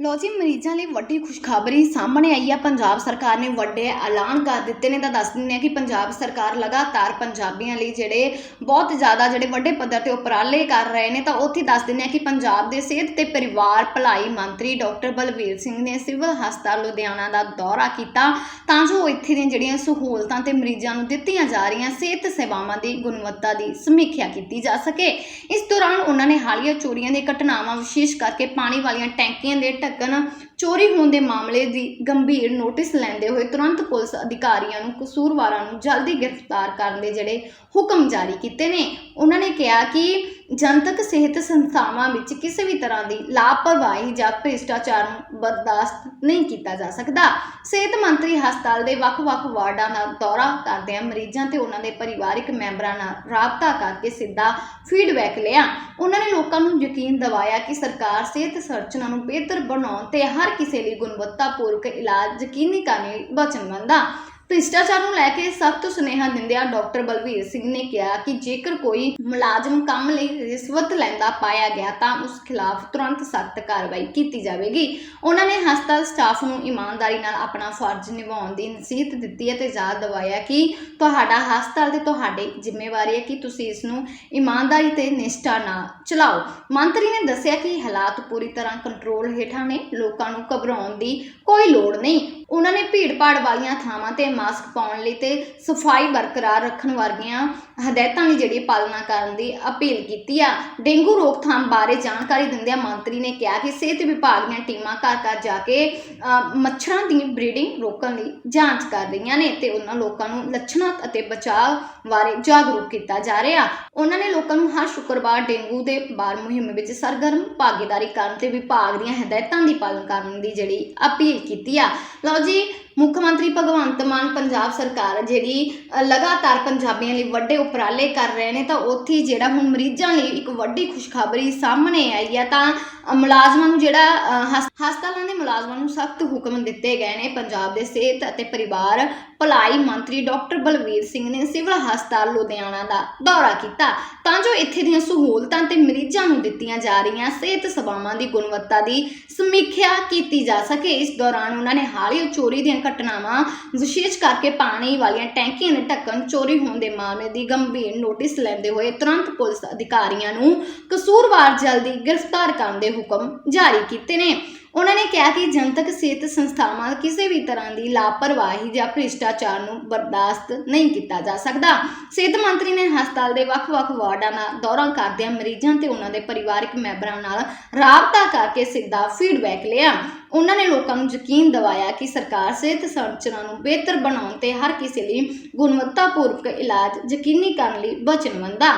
ਲੋ ਜੀ, ਮਰੀਜ਼ਾਂ ਲਈ ਵੱਡੀ ਖੁਸ਼ਖਬਰੀ ਸਾਹਮਣੇ ਆਈ ਆ। ਪੰਜਾਬ ਸਰਕਾਰ ਨੇ ਵੱਡੇ ਐਲਾਨ ਕਰ ਦਿੱਤੇ ਨੇ। ਤਾਂ ਦੱਸ ਦਿੰਦੇ ਆ ਕਿ ਪੰਜਾਬ ਸਰਕਾਰ ਲਗਾਤਾਰ ਪੰਜਾਬੀਆਂ ਲਈ ਜਿਹੜੇ ਬਹੁਤ ਜ਼ਿਆਦਾ ਜਿਹੜੇ ਵੱਡੇ ਪੱਧਰ ਤੇ ਉਪਰਾਲੇ ਕਰ ਰਹੇ ਨੇ, ਤਾਂ ਉੱਥੇ ਦੱਸ ਦਿੰਦੇ ਆ ਕਿ ਪੰਜਾਬ ਦੇ ਸਿਹਤ ਤੇ ਪਰਿਵਾਰ ਭਲਾਈ ਮੰਤਰੀ ਡਾਕਟਰ ਬਲਵੀਰ ਸਿੰਘ ਨੇ ਸਿਵਲ ਹਸਪਤਾਲ ਲੁਧਿਆਣਾ ਦਾ ਦੌਰਾ ਕੀਤਾ। ਤਾਂ ਜੋ ਇੱਥੇ ਦੀਆਂ ਜਿਹੜੀਆਂ ਸਹੂਲਤਾਂ ਤੇ ਮਰੀਜ਼ਾਂ ਨੂੰ ਦਿੱਤੀਆਂ ਜਾ ਰਹੀਆਂ ਸਿਹਤ ਸੇਵਾਵਾਂ ਦੀ ਗੁਣਵੱਤਾ ਦੀ ਸਮੀਖਿਆ ਕੀਤੀ ਜਾ ਸਕੇ। ਇਸ ਦੌਰਾਨ ਉਹਨਾਂ ਨੇ ਹਾਲੀਆ ਚੋਰੀਆਂ ਦੀਆਂ ਘਟਨਾਵਾਂ ਵਿਸ਼ੇਸ਼ ਕਰਕੇ ਪਾਣੀ ਵਾਲੀਆਂ ਟੈਂਕੀਆਂ ਦੇ ਢੱਕਣ ਚੋਰੀ ਹੋਣ ਦੇ ਮਾਮਲੇ ਦੀ ਗੰਭੀਰ ਨੋਟਿਸ ਲੈਂਦੇ ਹੋਏ ਤੁਰੰਤ ਪੁਲਿਸ ਅਧਿਕਾਰੀਆਂ ਨੂੰ ਕਸੂਰਵਾਰਾਂ ਨੂੰ ਜਲਦੀ ਗ੍ਰਿਫਤਾਰ ਕਰਨ ਦੇ ਜਿਹੜੇ ਹੁਕਮ ਜਾਰੀ ਕੀਤੇ ਨੇ। ਉਹਨਾਂ ਨੇ ਕਿਹਾ ਕਿ ਜਨਤਕ ਸਿਹਤ ਸੰਸਥਾਵਾਂ ਵਿੱਚ ਕਿਸੇ ਵੀ ਤਰ੍ਹਾਂ ਦੀ ਲਾਪਰਵਾਹੀ ਜਾਂ ਭ੍ਰਿਸ਼ਟਾਚਾਰ ਨੂੰ ਬਰਦਾਸ਼ਤ ਨਹੀਂ ਕੀਤਾ ਜਾ ਸਕਦਾ। ਸਿਹਤ ਮੰਤਰੀ ਹਸਪਤਾਲ ਦੇ ਵੱਖ-ਵੱਖ ਵਾਰਡਾਂ ਦਾ ਦੌਰਾ ਕਰਦਿਆਂ ਮਰੀਜ਼ਾਂ ਤੇ ਉਹਨਾਂ ਦੇ ਪਰਿਵਾਰਕ ਮੈਂਬਰਾਂ ਨਾਲ ਰਾਬਤਾ ਕਰਕੇ ਸਿੱਧਾ ਫੀਡਬੈਕ ਲਿਆ। ਉਹਨਾਂ ਨੇ ਲੋਕਾਂ ਨੂੰ ਯਕੀਨ ਦਿਵਾਇਆ ਕਿ ਸਰਕਾਰ ਸਿਹਤ ਸੰਰਚਨਾ ਨੂੰ ਬਿਹਤਰ ਬਣਾਉਣ ਤੇ ਹਰ ਕਿਸੇ ਲਈ ਗੁਣਵੱਤਾਪੂਰਕ ਇਲਾਜ ਯਕੀਨੀ ਕਰਨ ਲਈ ਵਚਨਬੱਧ ਆ। ਭ੍ਰਿਸ਼ਟਾਚਾਰ ਨੂੰ ਲੈ ਕੇ ਸਖਤ ਸੁਨੇਹਾ ਦਿੰਦਿਆਂ ਡਾਕਟਰ ਬਲਵੀਰ ਸਿੰਘ ਨੇ ਕਿਹਾ ਕਿ ਜੇਕਰ ਕੋਈ ਮੁਲਾਜ਼ਮ ਕੰਮ ਲਈ ਰਿਸ਼ਵਤ ਲੈਂਦਾ ਪਾਇਆ ਗਿਆ ਤਾਂ ਉਸ ਖਿਲਾਫ ਤੁਰੰਤ ਸਖਤ ਕਾਰਵਾਈ ਕੀਤੀ ਜਾਵੇਗੀ। ਉਹਨਾਂ ਨੇ ਹਸਪਤਾਲ ਸਟਾਫ ਨੂੰ ਇਮਾਨਦਾਰੀ ਨਾਲ ਆਪਣਾ ਫਰਜ਼ ਨਿਭਾਉਣ ਦੀ ਨਸੀਹਤ ਦਿੱਤੀ ਹੈ ਤੇ ਯਾਦ ਦਿਵਾਇਆ ਕਿ ਤੁਹਾਡਾ ਹਸਪਤਾਲ ਤੇ ਤੁਹਾਡੀ ਜ਼ਿੰਮੇਵਾਰੀ ਹੈ ਕਿ ਤੁਸੀਂ ਇਸ ਨੂੰ ਇਮਾਨਦਾਰੀ ਤੇ ਨਿਸ਼ਠਾ ਨਾਲ ਚਲਾਓ। ਮੰਤਰੀ ਨੇ ਦੱਸਿਆ ਕਿ ਹਾਲਾਤ ਪੂਰੀ ਤਰ੍ਹਾਂ ਕੰਟਰੋਲ ਹੇਠਾਂ ਨੇ। ਲੋਕਾਂ ਨੂੰ ਘਬਰਾਉਣ ਦੀ ਕੋਈ ਲੋੜ ਨਹੀਂ। ਉਹਨਾਂ ਨੇ ਭੀੜ-ਭਾੜ ਵਾਲੀਆਂ ਥਾਵਾਂ ਤੇ ਮਾਸਕ ਪਾਉਣ ਲਈ ਤੇ ਸਫ਼ਾਈ ਬਰਕਰਾਰ ਰੱਖਣ ਵਰਗੀਆਂ ਹਦਾਇਤਾਂ ਦੀ ਜਿਹੜੀ ਪਾਲਣਾ ਕਰਨ ਦੀ ਅਪੀਲ ਕੀਤੀ ਆ। ਡੇਂਗੂ ਰੋਕਥਾਮ ਬਾਰੇ ਜਾਣਕਾਰੀ ਦਿੰਦਿਆਂ ਮੰਤਰੀ ਨੇ ਕਿਹਾ ਕਿ ਸਿਹਤ ਵਿਭਾਗ ਦੀਆਂ ਟੀਮਾਂ ਘਰ-ਘਰ ਜਾ ਕੇ ਮੱਛਰਾਂ ਦੀ ਬਰੀਡਿੰਗ ਰੋਕਣ ਲਈ ਜਾਂਚ ਕਰ ਰਹੀਆਂ ਨੇ ਤੇ ਉਹਨਾਂ ਲੋਕਾਂ ਨੂੰ ਲੱਛਣਾਂ ਅਤੇ ਬਚਾਅ ਬਾਰੇ ਜਾਗਰੂਕ ਕੀਤਾ ਜਾ ਰਿਹਾ। ਉਹਨਾਂ ਨੇ ਲੋਕਾਂ ਨੂੰ ਹਰ ਸ਼ੁੱਕਰਵਾਰ ਡੇਂਗੂ ਦੇ ਬਾਰ ਮੁਹਿੰਮ ਵਿੱਚ ਸਰਗਰਮ ਭਾਗੀਦਾਰੀ ਕਰਨ ਤੇ ਵਿਭਾਗ ਦੀਆਂ ਹਦਾਇਤਾਂ ਦੀ ਪਾਲਣਾ ਕਰਨ ਦੀ ਜਿਹੜੀ ਅਪੀਲ ਕੀਤੀ ਆ। ਲਓ ਜੀ ਮੁੱਖ ਮੰਤਰੀ ਭਗਵੰਤ ਮਾਨ ਪੰਜਾਬ ਸਰਕਾਰ ਜਿਹੜੀ ਲਗਾਤਾਰ ਪੰਜਾਬੀਆਂ ਲਈ ਵੱਡੇ ਉਪਰਾਲੇ ਕਰ ਰਹੇ ਨੇ, ਤਾਂ ਉੱਥੇ ਜਿਹੜਾ ਹੁਣ ਮਰੀਜ਼ਾਂ ਲਈ ਇੱਕ ਵੱਡੀ ਖੁਸ਼ਖਬਰੀ ਸਾਹਮਣੇ ਆਈ ਹੈ, ਤਾਂ ਮੁਲਾਜ਼ਮਾਂ ਨੂੰ ਜਿਹੜਾ ਹਸ- ਹਸਪਤਾਲਾਂ ਦੇ ਮੁਲਾਜ਼ਮਾਂ ਨੂੰ ਸਖਤ ਹੁਕਮ ਦਿੱਤੇ ਗਏ ਨੇ, ਪੰਜਾਬ ਦੇ ਸਿਹਤ ਅਤੇ ਪਰਿਵਾਰ ਭਲਾਈ ਮੰਤਰੀ ਡਾਕਟਰ ਬਲਵੀਰ ਸਿੰਘ ਨੇ ਸਿਵਲ ਹਸਪਤਾਲ ਲੁਧਿਆਣਾ ਦਾ ਦੌਰਾ ਕੀਤਾ। ਤਾਂ ਜੋ ਇੱਥੇ ਦੀਆਂ ਸਹੂਲਤਾਂ ਤੇ ਮਰੀਜ਼ਾਂ ਨੂੰ ਦਿੱਤੀਆਂ ਜਾ ਰਹੀਆਂ ਸਿਹਤ ਸੇਵਾਵਾਂ ਦੀ ਗੁਣਵੱਤਾ ਦੀ ਸਮੀਖਿਆ ਕੀਤੀ ਜਾ ਸਕੇ, ਇਸ ਦੌਰਾਨ ਉਹਨਾਂ ਨੇ ਹਾਲੀਆ ਚੋਰੀ ਦੀਆਂ ਘਟਨਾਵਾਂ, ਵਿਸ਼ੇਸ਼ ਕਰਕੇ ਪਾਣੀ ਵਾਲੀਆਂ ਟੈਂਕੀਆਂ ਦੇ ਢੱਕਣ, ਚੋਰੀ ਹੋਣ ਦੇ ਮਾਮਲੇ ਦੀ ਗੰਭੀਰ ਨੋਟਿਸ ਲੈਂਦੇ ਹੋਏ ਤੁਰੰਤ ਪੁਲਿਸ ਅਧਿਕਾਰੀਆਂ ਨੂੰ ਕਸੂਰਵਾਰ ਜਲਦੀ ਗ੍ਰਿਫਤਾਰ ਕਰਨ ਦੇ ਹੁਕਮ ਜਾਰੀ ਕੀਤੇ ਨੇ। ਉਹਨਾਂ ਨੇ ਕਿਹਾ ਕਿ ਜਨਤਕ ਸਿਹਤ ਸੰਸਥਾਵਾਂ ਕਿਸੇ ਵੀ ਤਰ੍ਹਾਂ ਦੀ ਲਾਪਰਵਾਹੀ ਜਾਂ ਭ੍ਰਿਸ਼ਟਾਚਾਰ ਨੂੰ ਬਰਦਾਸ਼ਤ ਨਹੀਂ ਕੀਤਾ ਜਾ ਸਕਦਾ। ਸਿਹਤ ਮੰਤਰੀ ਨੇ ਹਸਪਤਾਲ ਦੇ ਵੱਖ-ਵੱਖ ਵਾਰਡਾਂ ਦਾ ਦੌਰਾ ਕਰਦਿਆਂ ਮਰੀਜ਼ਾਂ ਤੇ ਉਹਨਾਂ ਦੇ ਪਰਿਵਾਰਕ ਮੈਂਬਰਾਂ ਨਾਲ ਰਾਬਤਾ ਕਰਕੇ ਸਿੱਧਾ ਫੀਡਬੈਕ ਲਿਆ। ਉਹਨਾਂ ਨੇ ਲੋਕਾਂ ਨੂੰ ਯਕੀਨ ਦਿਵਾਇਆ ਕਿ ਸਰਕਾਰ ਸਿਹਤ ਸੰਰਚਨਾ ਨੂੰ ਬਿਹਤਰ ਬਣਾਉਣ ਤੇ ਹਰ ਕਿਸੇ ਲਈ ਗੁਣਵੱਤਾਪੂਰਵਕ ਇਲਾਜ ਯਕੀਨੀ ਕਰਨ ਲਈ ਵਚਨਬੱਧ ਆ।